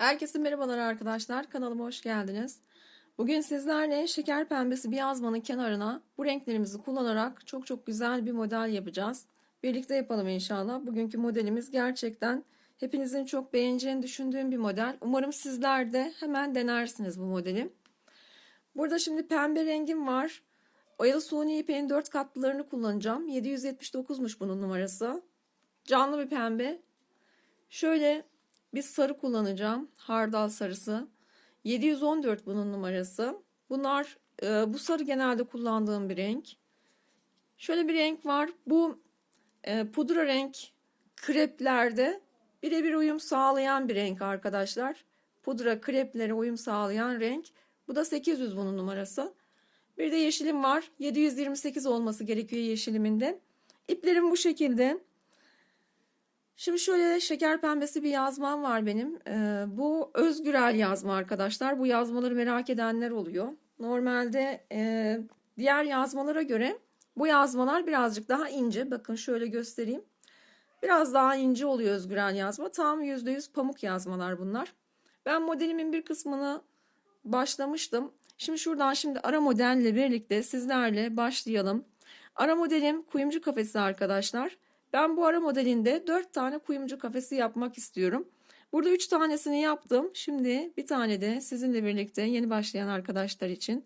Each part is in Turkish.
Herkese merhabalar arkadaşlar. Kanalıma hoş geldiniz. Bugün sizlerle şeker pembesi bir yazmanın kenarına bu renklerimizi kullanarak çok çok güzel bir model yapacağız. Birlikte yapalım inşallah. Bugünkü modelimiz gerçekten hepinizin çok beğeneceğini düşündüğüm bir model. Umarım sizler de hemen denersiniz bu modeli. Burada şimdi pembe rengim var. Oyalı suni ipeğin 4 katlılarını kullanacağım. 779'muş bunun numarası. Canlı bir pembe. Şöyle bir sarı kullanacağım. Hardal sarısı. 714 bunun numarası. Bunlar e, bu sarı genelde kullandığım bir renk. Şöyle bir renk var. Bu e, pudra renk kreplerde birebir uyum sağlayan bir renk arkadaşlar. Pudra kreplere uyum sağlayan renk. Bu da 800 bunun numarası. Bir de yeşilim var. 728 olması gerekiyor yeşiliminde. İplerim bu şekilde. Şimdi şöyle şeker pembesi bir yazmam var benim. Ee, bu özgürel yazma arkadaşlar. Bu yazmaları merak edenler oluyor. Normalde e, diğer yazmalara göre bu yazmalar birazcık daha ince. Bakın şöyle göstereyim. Biraz daha ince oluyor özgürel yazma. Tam %100 pamuk yazmalar bunlar. Ben modelimin bir kısmını başlamıştım. Şimdi şuradan şimdi ara modelle birlikte sizlerle başlayalım. Ara modelim kuyumcu kafesi arkadaşlar. Ben bu ara modelinde 4 tane kuyumcu kafesi yapmak istiyorum. Burada 3 tanesini yaptım. Şimdi bir tane de sizinle birlikte yeni başlayan arkadaşlar için.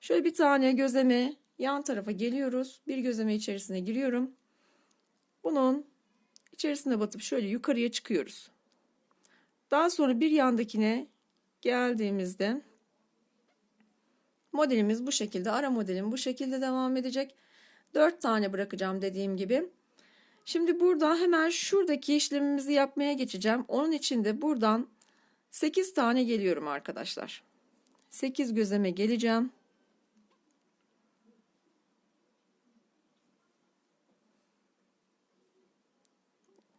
Şöyle bir tane gözleme yan tarafa geliyoruz. Bir gözleme içerisine giriyorum. Bunun içerisine batıp şöyle yukarıya çıkıyoruz. Daha sonra bir yandakine geldiğimizde modelimiz bu şekilde. Ara modelim bu şekilde devam edecek. 4 tane bırakacağım dediğim gibi. Şimdi burada hemen şuradaki işlemimizi yapmaya geçeceğim. Onun için de buradan 8 tane geliyorum arkadaşlar. 8 gözeme geleceğim.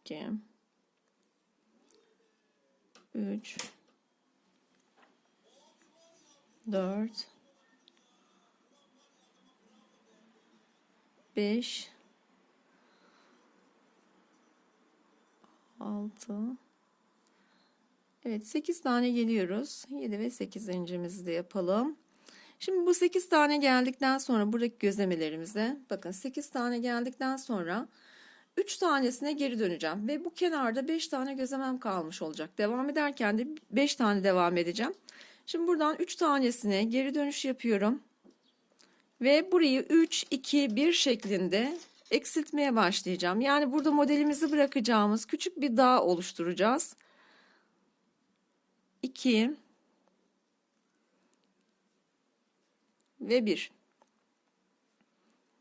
İki. Üç. Dört. Beş. 6 Evet 8 tane geliyoruz. 7 ve 8 zincirimizi de yapalım. Şimdi bu 8 tane geldikten sonra buradaki gözlemelerimize bakın 8 tane geldikten sonra 3 tanesine geri döneceğim ve bu kenarda 5 tane gözlemem kalmış olacak. Devam ederken de 5 tane devam edeceğim. Şimdi buradan 3 tanesine geri dönüş yapıyorum. Ve burayı 3 2 1 şeklinde eksiltmeye başlayacağım. Yani burada modelimizi bırakacağımız küçük bir dağ oluşturacağız. 2 ve 1.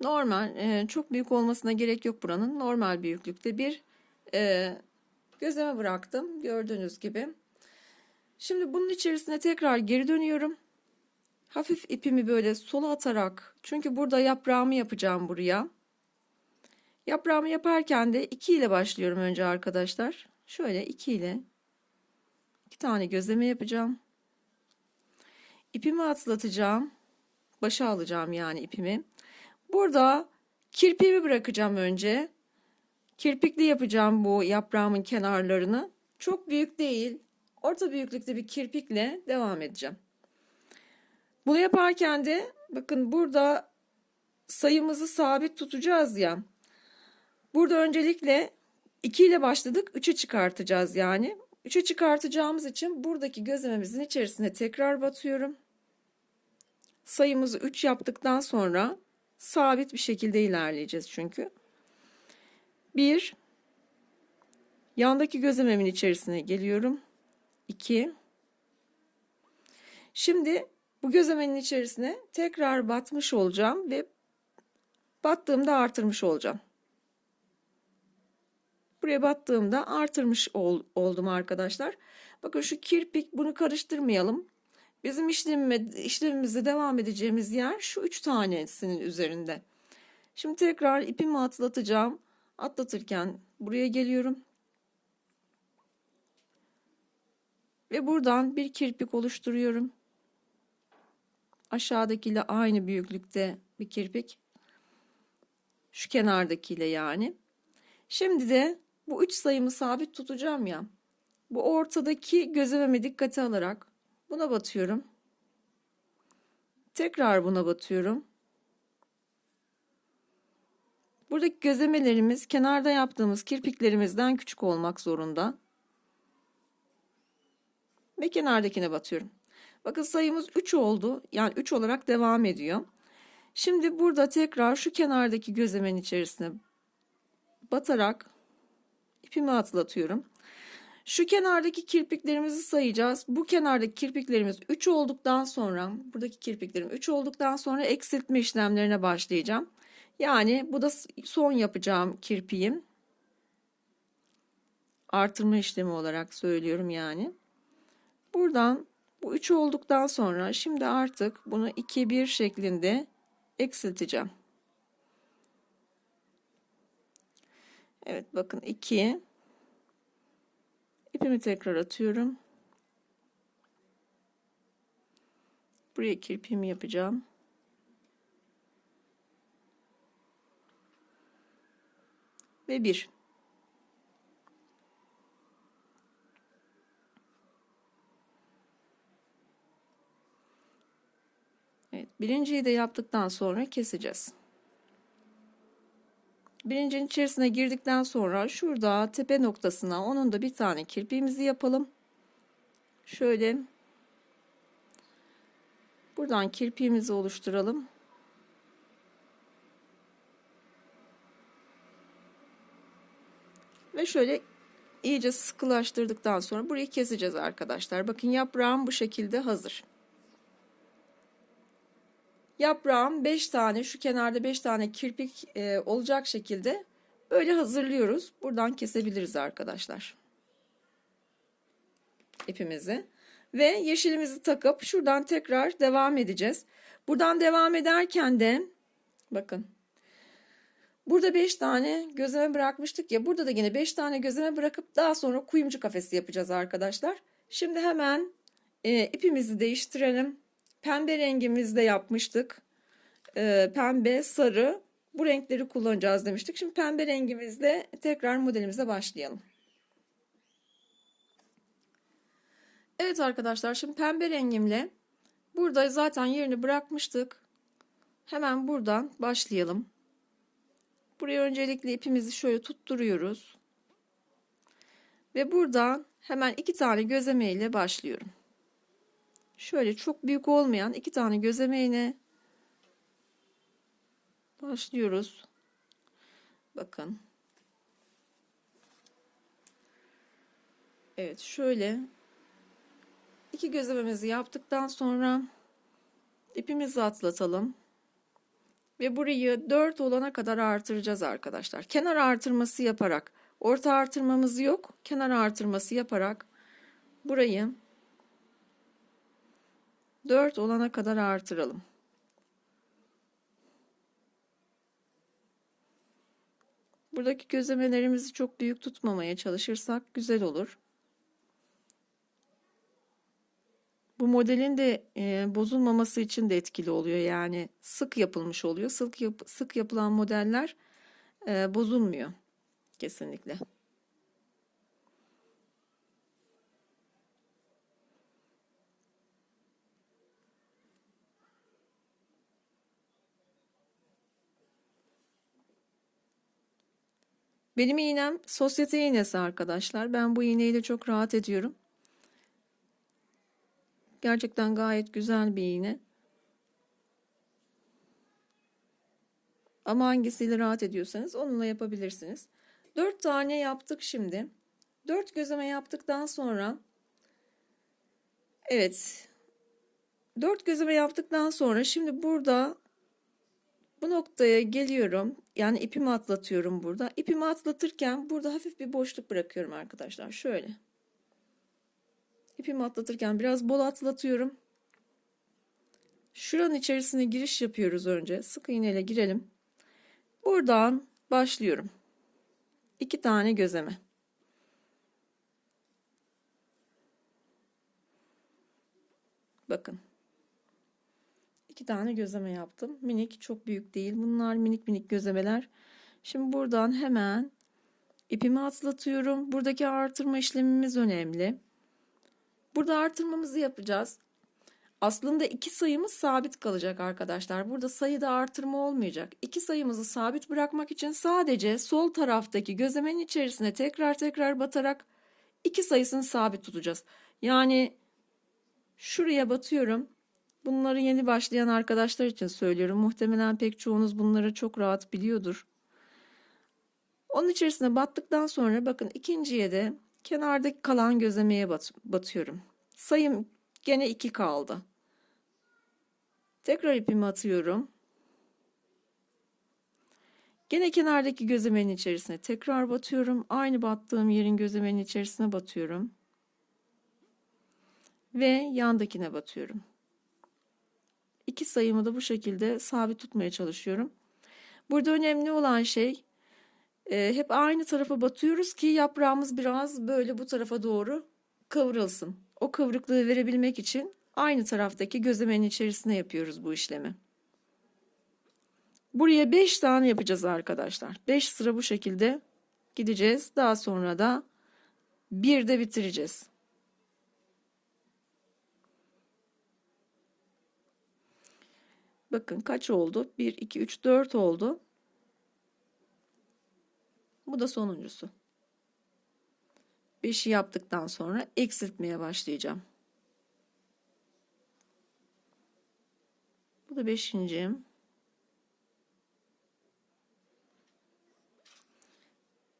Normal, e, çok büyük olmasına gerek yok buranın. Normal büyüklükte bir e, gözleme bıraktım. Gördüğünüz gibi. Şimdi bunun içerisine tekrar geri dönüyorum. Hafif ipimi böyle sola atarak çünkü burada yaprağımı yapacağım buraya. Yaprağımı yaparken de 2 ile başlıyorum önce arkadaşlar. Şöyle 2 ile 2 tane gözleme yapacağım. İpimi atlatacağım. Başa alacağım yani ipimi. Burada kirpiğimi bırakacağım önce. Kirpikli yapacağım bu yaprağımın kenarlarını. Çok büyük değil. Orta büyüklükte bir kirpikle devam edeceğim. Bunu yaparken de bakın burada sayımızı sabit tutacağız ya. Burada öncelikle 2 ile başladık. 3'e çıkartacağız yani. 3'e çıkartacağımız için buradaki gözlememizin içerisine tekrar batıyorum. Sayımızı 3 yaptıktan sonra sabit bir şekilde ilerleyeceğiz çünkü. 1 Yandaki gözlememin içerisine geliyorum. 2 Şimdi bu gözlemenin içerisine tekrar batmış olacağım ve battığımda artırmış olacağım. Buraya battığımda artırmış ol, oldum arkadaşlar. Bakın şu kirpik bunu karıştırmayalım. Bizim işlemime, işlemimize devam edeceğimiz yer şu üç tanesinin üzerinde. Şimdi tekrar ipimi atlatacağım. Atlatırken buraya geliyorum. Ve buradan bir kirpik oluşturuyorum. Aşağıdakiyle aynı büyüklükte bir kirpik. Şu kenardakiyle yani. Şimdi de bu üç sayımı sabit tutacağım ya. bu ortadaki gözlememi dikkate alarak buna batıyorum. Tekrar buna batıyorum. Buradaki gözlemelerimiz kenarda yaptığımız kirpiklerimizden küçük olmak zorunda. Ve kenardakine batıyorum. Bakın sayımız 3 oldu. Yani 3 olarak devam ediyor. Şimdi burada tekrar şu kenardaki gözlemenin içerisine batarak ipimi atlatıyorum. Şu kenardaki kirpiklerimizi sayacağız. Bu kenardaki kirpiklerimiz 3 olduktan sonra, buradaki kirpiklerim 3 olduktan sonra eksiltme işlemlerine başlayacağım. Yani bu da son yapacağım kirpiğim. Artırma işlemi olarak söylüyorum yani. Buradan bu 3 olduktan sonra şimdi artık bunu 2 1 şeklinde eksilteceğim. Evet bakın 2 ipimi tekrar atıyorum. Buraya kirpiğimi yapacağım. Ve 1 Evet, birinciyi de yaptıktan sonra keseceğiz. Birincinin içerisine girdikten sonra şurada tepe noktasına onun da bir tane kirpiğimizi yapalım. Şöyle buradan kirpiğimizi oluşturalım. Ve şöyle iyice sıkılaştırdıktan sonra burayı keseceğiz arkadaşlar. Bakın yaprağım bu şekilde hazır. Yaprağım 5 tane şu kenarda 5 tane kirpik e, olacak şekilde böyle hazırlıyoruz. Buradan kesebiliriz arkadaşlar. ipimizi ve yeşilimizi takıp şuradan tekrar devam edeceğiz. Buradan devam ederken de bakın burada 5 tane gözleme bırakmıştık ya burada da yine 5 tane gözleme bırakıp daha sonra kuyumcu kafesi yapacağız arkadaşlar. Şimdi hemen e, ipimizi değiştirelim. Pembe rengimizde yapmıştık. Ee, pembe, sarı bu renkleri kullanacağız demiştik. Şimdi pembe rengimizle tekrar modelimize başlayalım. Evet arkadaşlar şimdi pembe rengimle burada zaten yerini bırakmıştık. Hemen buradan başlayalım. Buraya öncelikle ipimizi şöyle tutturuyoruz. Ve buradan hemen iki tane gözleme ile başlıyorum. Şöyle çok büyük olmayan iki tane gözlemeğine başlıyoruz. Bakın. Evet şöyle iki gözlememizi yaptıktan sonra ipimizi atlatalım. Ve burayı 4 olana kadar artıracağız arkadaşlar. Kenar artırması yaparak orta artırmamız yok. Kenar artırması yaparak burayı 4 olana kadar artıralım. Buradaki gözlemelerimizi çok büyük tutmamaya çalışırsak güzel olur. Bu modelin de e, bozulmaması için de etkili oluyor. Yani sık yapılmış oluyor. Sık, yap sık yapılan modeller e, bozulmuyor kesinlikle. Benim iğnem sosyete iğnesi arkadaşlar. Ben bu iğneyle çok rahat ediyorum. Gerçekten gayet güzel bir iğne. Ama hangisiyle rahat ediyorsanız onunla yapabilirsiniz. 4 tane yaptık şimdi. 4 gözleme yaptıktan sonra Evet. 4 gözleme yaptıktan sonra şimdi burada bu noktaya geliyorum. Yani ipimi atlatıyorum burada. İpimi atlatırken burada hafif bir boşluk bırakıyorum arkadaşlar. Şöyle. İpimi atlatırken biraz bol atlatıyorum. Şuranın içerisine giriş yapıyoruz önce. Sık iğneyle girelim. Buradan başlıyorum. İki tane gözeme. Bakın iki tane gözleme yaptım. Minik çok büyük değil. Bunlar minik minik gözlemeler. Şimdi buradan hemen ipimi atlatıyorum. Buradaki artırma işlemimiz önemli. Burada artırmamızı yapacağız. Aslında iki sayımız sabit kalacak arkadaşlar. Burada sayıda artırma olmayacak. İki sayımızı sabit bırakmak için sadece sol taraftaki gözlemenin içerisine tekrar tekrar batarak iki sayısını sabit tutacağız. Yani şuraya batıyorum. Bunları yeni başlayan arkadaşlar için söylüyorum. Muhtemelen pek çoğunuz bunları çok rahat biliyordur. Onun içerisine battıktan sonra bakın ikinciye de kenardaki kalan gözlemeye bat batıyorum. Sayım gene 2 kaldı. Tekrar ipimi atıyorum. Gene kenardaki gözlemenin içerisine tekrar batıyorum. Aynı battığım yerin gözlemenin içerisine batıyorum. Ve yandakine batıyorum. İki sayımı da bu şekilde sabit tutmaya çalışıyorum. Burada önemli olan şey e, hep aynı tarafa batıyoruz ki yaprağımız biraz böyle bu tarafa doğru kıvrılsın. O kıvrıklığı verebilmek için aynı taraftaki gözlemenin içerisine yapıyoruz bu işlemi. Buraya 5 tane yapacağız arkadaşlar. 5 sıra bu şekilde gideceğiz. Daha sonra da bir de bitireceğiz. Bakın kaç oldu? 1, 2, 3, 4 oldu. Bu da sonuncusu. 5'i yaptıktan sonra eksiltmeye başlayacağım. Bu da beşincim.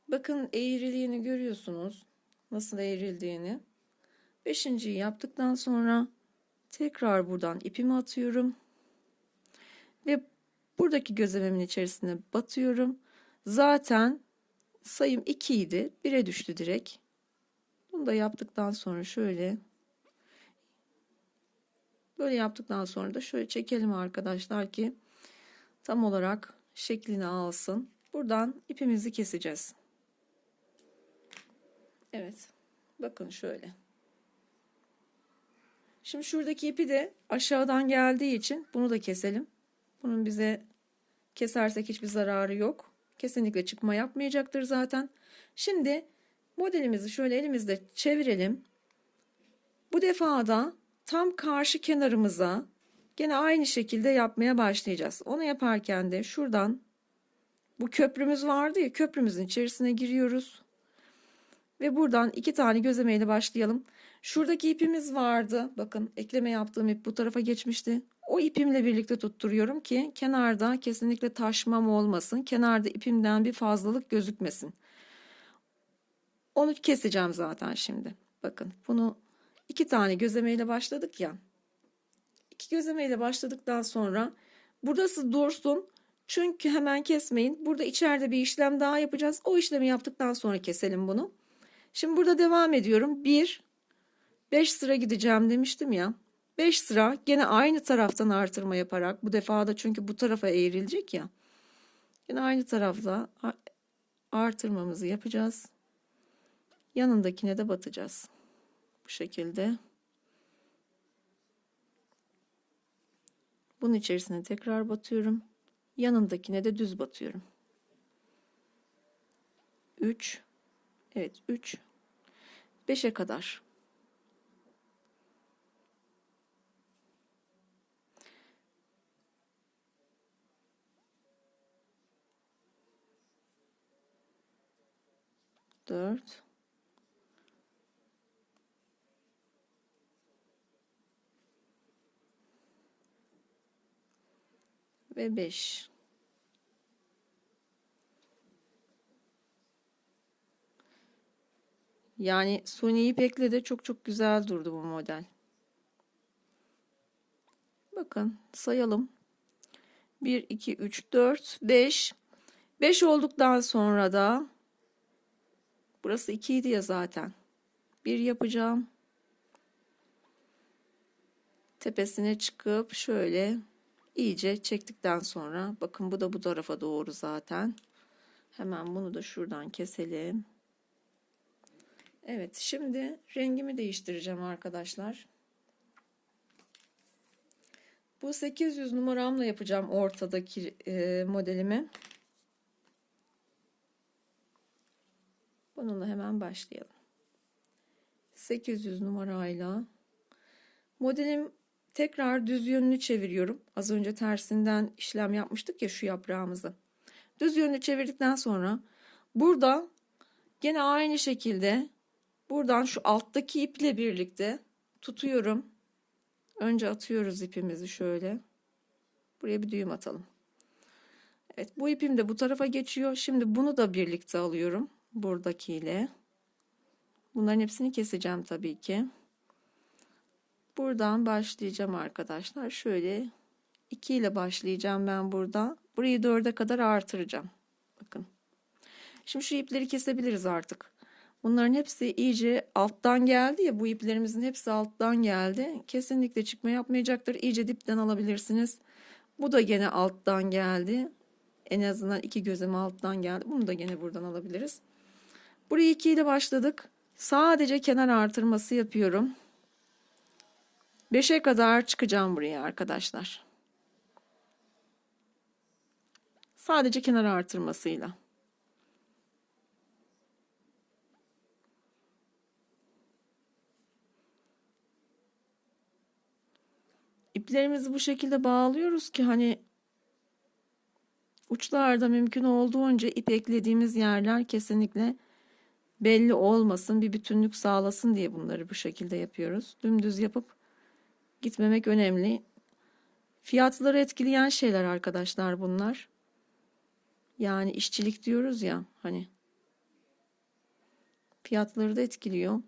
Bakın eğriliğini görüyorsunuz. Nasıl eğrildiğini. Beşinciyi yaptıktan sonra tekrar buradan ipimi atıyorum. Ve buradaki gözlememin içerisine batıyorum. Zaten sayım 2 idi. 1'e düştü direkt. Bunu da yaptıktan sonra şöyle böyle yaptıktan sonra da şöyle çekelim arkadaşlar ki tam olarak şeklini alsın. Buradan ipimizi keseceğiz. Evet. Bakın şöyle. Şimdi şuradaki ipi de aşağıdan geldiği için bunu da keselim. Bunun bize kesersek hiçbir zararı yok. Kesinlikle çıkma yapmayacaktır zaten. Şimdi modelimizi şöyle elimizde çevirelim. Bu defa da tam karşı kenarımıza gene aynı şekilde yapmaya başlayacağız. Onu yaparken de şuradan bu köprümüz vardı ya köprümüzün içerisine giriyoruz. Ve buradan iki tane gözlemeyle başlayalım. Şuradaki ipimiz vardı. Bakın ekleme yaptığım ip bu tarafa geçmişti. O ipimle birlikte tutturuyorum ki kenarda kesinlikle taşmam olmasın. Kenarda ipimden bir fazlalık gözükmesin. Onu keseceğim zaten şimdi. Bakın bunu iki tane gözlemeyle başladık ya. İki gözlemeyle başladıktan sonra burası dursun. Çünkü hemen kesmeyin. Burada içeride bir işlem daha yapacağız. O işlemi yaptıktan sonra keselim bunu. Şimdi burada devam ediyorum. 1 5 sıra gideceğim demiştim ya. 5 sıra gene aynı taraftan artırma yaparak bu defa da çünkü bu tarafa eğrilecek ya. Yine aynı tarafla artırmamızı yapacağız. Yanındakine de batacağız. Bu şekilde. Bunun içerisine tekrar batıyorum. Yanındakine de düz batıyorum. 3 Evet 3 5'e kadar dört ve beş. Yani Sony ipekle de çok çok güzel durdu bu model. Bakın sayalım. 1, 2, 3, 4, 5. 5 olduktan sonra da burası 2 idi ya zaten. 1 yapacağım. Tepesine çıkıp şöyle iyice çektikten sonra bakın bu da bu tarafa doğru zaten. Hemen bunu da şuradan keselim. Evet şimdi rengimi değiştireceğim arkadaşlar. Bu 800 numaramla yapacağım ortadaki e, modelimi. Bununla hemen başlayalım. 800 numarayla modelim tekrar düz yönünü çeviriyorum. Az önce tersinden işlem yapmıştık ya şu yaprağımızı. Düz yönünü çevirdikten sonra burada gene aynı şekilde buradan şu alttaki iple birlikte tutuyorum. Önce atıyoruz ipimizi şöyle. Buraya bir düğüm atalım. Evet bu ipim de bu tarafa geçiyor. Şimdi bunu da birlikte alıyorum. Buradakiyle. Bunların hepsini keseceğim tabii ki. Buradan başlayacağım arkadaşlar. Şöyle 2 ile başlayacağım ben burada. Burayı 4'e kadar artıracağım. Bakın. Şimdi şu ipleri kesebiliriz artık. Bunların hepsi iyice alttan geldi ya bu iplerimizin hepsi alttan geldi. Kesinlikle çıkma yapmayacaktır. İyice dipten alabilirsiniz. Bu da gene alttan geldi. En azından iki gözüm alttan geldi. Bunu da gene buradan alabiliriz. Burayı 2 ile başladık. Sadece kenar artırması yapıyorum. 5'e kadar çıkacağım buraya arkadaşlar. Sadece kenar artırmasıyla. İplerimizi bu şekilde bağlıyoruz ki hani uçlarda mümkün olduğunca ip eklediğimiz yerler kesinlikle belli olmasın, bir bütünlük sağlasın diye bunları bu şekilde yapıyoruz. Dümdüz yapıp gitmemek önemli. Fiyatları etkileyen şeyler arkadaşlar bunlar. Yani işçilik diyoruz ya hani. Fiyatları da etkiliyor.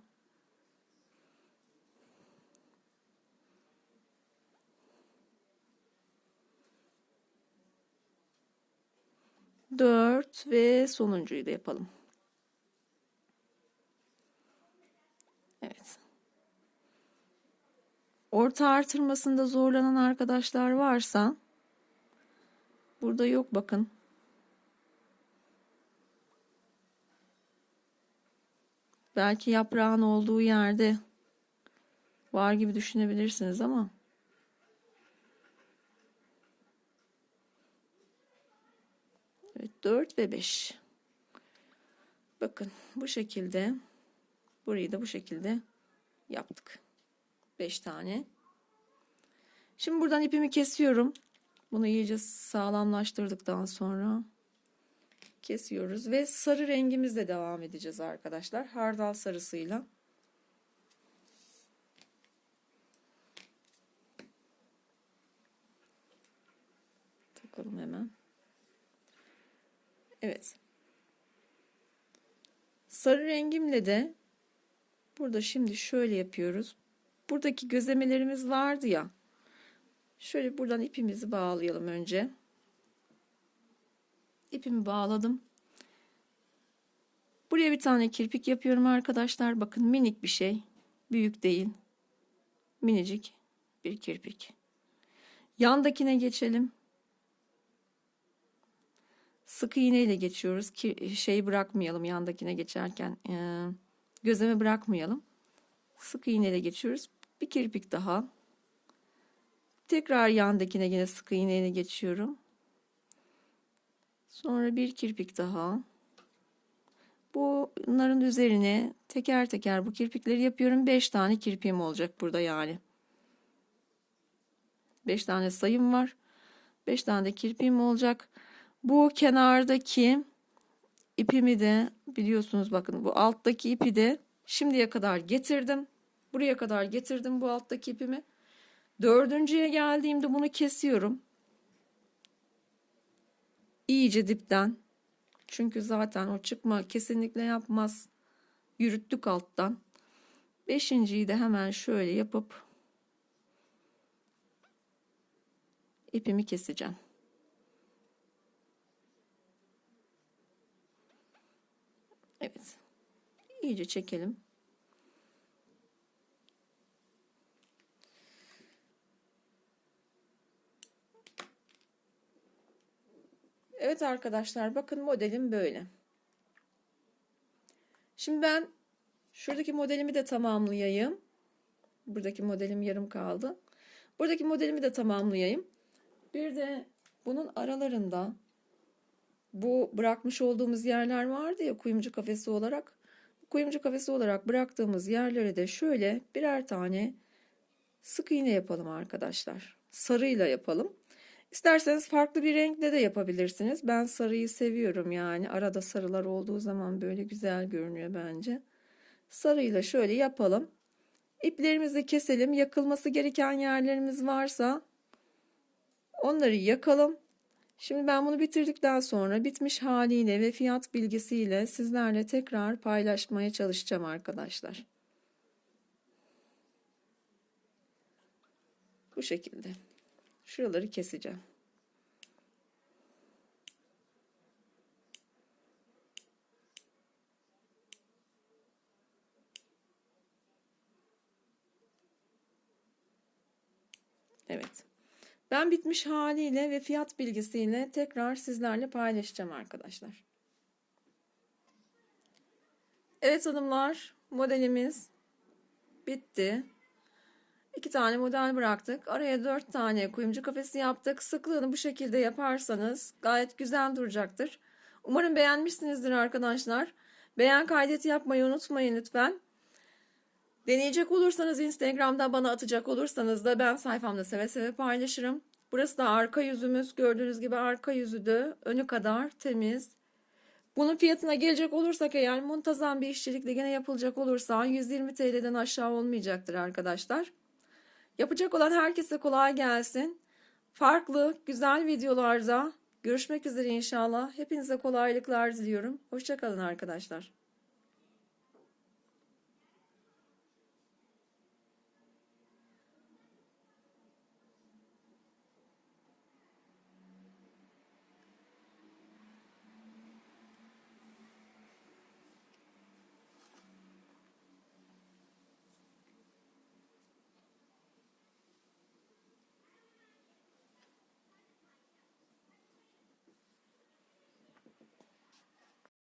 Dört ve sonuncuyu da yapalım. Evet. Orta artırmasında zorlanan arkadaşlar varsa burada yok bakın. Belki yaprağın olduğu yerde var gibi düşünebilirsiniz ama Evet 4 ve 5. Bakın bu şekilde burayı da bu şekilde yaptık. 5 tane. Şimdi buradan ipimi kesiyorum. Bunu iyice sağlamlaştırdıktan sonra kesiyoruz ve sarı rengimizle devam edeceğiz arkadaşlar. Hardal sarısıyla. Takalım hemen. Evet. Sarı rengimle de burada şimdi şöyle yapıyoruz. Buradaki gözlemelerimiz vardı ya. Şöyle buradan ipimizi bağlayalım önce. İpimi bağladım. Buraya bir tane kirpik yapıyorum arkadaşlar. Bakın minik bir şey. Büyük değil. Minicik bir kirpik. Yandakine geçelim. Sık iğne ile geçiyoruz ki şey bırakmayalım yandakine geçerken e, gözleme bırakmayalım. Sık iğne ile geçiyoruz. Bir kirpik daha. Tekrar yandakine yine sık iğne ile geçiyorum. Sonra bir kirpik daha. Bunların üzerine teker teker bu kirpikleri yapıyorum. 5 tane kirpiğim olacak burada yani. 5 tane sayım var. 5 tane de kirpiğim olacak. Bu kenardaki ipimi de biliyorsunuz bakın bu alttaki ipi de şimdiye kadar getirdim. Buraya kadar getirdim bu alttaki ipimi. Dördüncüye geldiğimde bunu kesiyorum. İyice dipten. Çünkü zaten o çıkma kesinlikle yapmaz. Yürüttük alttan. Beşinciyi de hemen şöyle yapıp ipimi keseceğim. Evet. İyice çekelim. Evet arkadaşlar bakın modelim böyle. Şimdi ben şuradaki modelimi de tamamlayayım. Buradaki modelim yarım kaldı. Buradaki modelimi de tamamlayayım. Bir de bunun aralarında bu bırakmış olduğumuz yerler vardı ya kuyumcu kafesi olarak. kuyumcu kafesi olarak bıraktığımız yerlere de şöyle birer tane sık iğne yapalım arkadaşlar. Sarıyla yapalım. İsterseniz farklı bir renkle de yapabilirsiniz. Ben sarıyı seviyorum yani. Arada sarılar olduğu zaman böyle güzel görünüyor bence. Sarıyla şöyle yapalım. İplerimizi keselim. Yakılması gereken yerlerimiz varsa onları yakalım. Şimdi ben bunu bitirdikten sonra bitmiş haliyle ve fiyat bilgisiyle sizlerle tekrar paylaşmaya çalışacağım arkadaşlar. Bu şekilde. Şuraları keseceğim. Evet. Ben bitmiş haliyle ve fiyat bilgisiyle tekrar sizlerle paylaşacağım arkadaşlar. Evet hanımlar modelimiz bitti. İki tane model bıraktık. Araya dört tane kuyumcu kafesi yaptık. Sıklığını bu şekilde yaparsanız gayet güzel duracaktır. Umarım beğenmişsinizdir arkadaşlar. Beğen kaydet yapmayı unutmayın lütfen. Deneyecek olursanız Instagram'da bana atacak olursanız da ben sayfamda seve seve paylaşırım. Burası da arka yüzümüz. Gördüğünüz gibi arka yüzü de önü kadar temiz. Bunun fiyatına gelecek olursak eğer muntazam bir işçilikle gene yapılacak olursa 120 TL'den aşağı olmayacaktır arkadaşlar. Yapacak olan herkese kolay gelsin. Farklı, güzel videolarda görüşmek üzere inşallah. Hepinize kolaylıklar diliyorum. Hoşçakalın arkadaşlar.